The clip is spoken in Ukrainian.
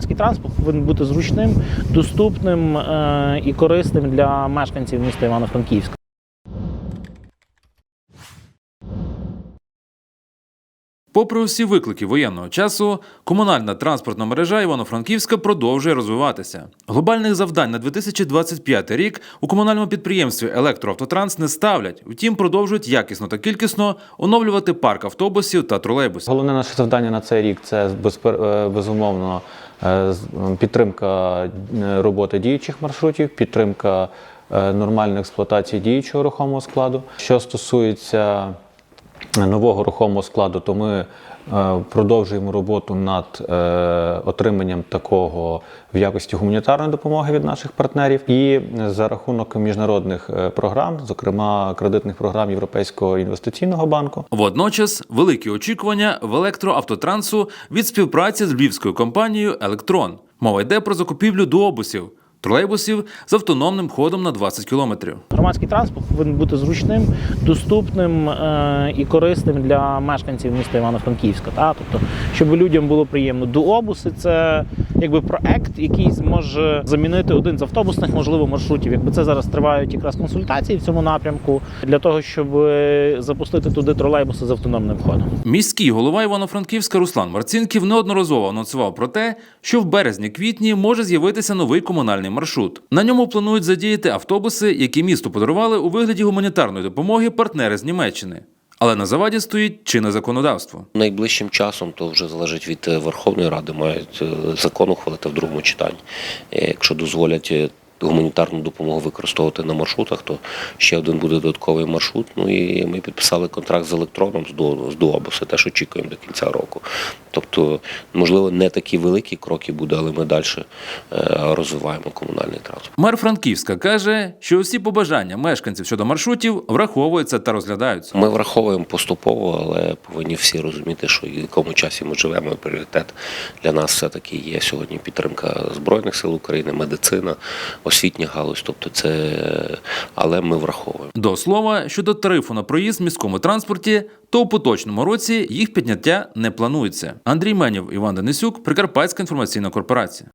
Громадський транспорт повинен бути зручним, доступним е, і корисним для мешканців міста Івано-Франківська. Попри усі виклики воєнного часу, комунальна транспортна мережа Івано-Франківська продовжує розвиватися. Глобальних завдань на 2025 рік у комунальному підприємстві Електроавтотранс не ставлять, втім продовжують якісно та кількісно оновлювати парк автобусів та тролейбусів. Головне наше завдання на цей рік це е, безумовно підтримка е, роботи діючих маршрутів, підтримка е, нормальної експлуатації діючого рухомого складу. Що стосується е, нового рухомого складу, то ми е, продовжуємо роботу над е, отриманням такого в якості гуманітарної допомоги від наших партнерів. І за рахунок міжнародних е, програм, зокрема кредитних програм Європейського інвестиційного банку, Водночас великі очікування в електроавтотрансу від співпраці з львівською компанією Електрон. Мова йде про закупівлю дуобусів, тролейбусів з автономним ходом на 20 кілометрів. Громадський транспорт повинен бути зручним, доступним е, і корисним для мешканців міста Івано-Франківська. Та? Тобто, щоб людям було приємно. Дуобуси це якби проект, який зможе замінити один з автобусних, можливо, маршрутів. Якби це зараз тривають якраз консультації в цьому напрямку для того, щоб е, запустити туди тролейбуси з автономним ходом. Міський голова Івано-Франківська Руслан Марцінків неодноразово анонсував про те, що в березні-квітні може з'явитися новий комунальний маршрут. На ньому планують задіяти автобуси, які місту подарували у вигляді гуманітарної допомоги партнери з Німеччини. Але на заваді стоїть чинне законодавство. Найближчим часом то вже залежить від е, Верховної Ради, мають е, закон ухвалити в другому читанні. Е, Якщо дозволять гуманітарну допомогу використовувати на маршрутах, то ще один буде додатковий маршрут. Ну і ми підписали контракт з електроном з Ду- з Дуабуси, теж очікуємо до кінця року. Тобто, можливо, не такі великі кроки буде, але ми далі розвиваємо комунальний транспорт. Мер Франківська каже, що усі побажання мешканців щодо маршрутів враховуються та розглядаються. Ми враховуємо поступово, але повинні всі розуміти, що в якому часі ми живемо. Пріоритет для нас все-таки є сьогодні підтримка Збройних сил України, медицина, освітня галузь. Тобто це, але ми враховуємо. До слова, щодо тарифу на проїзд в міському транспорті, то у поточному році їх підняття не планується. Андрій Менєв, Іван Денисюк, Прикарпатська інформаційна корпорація.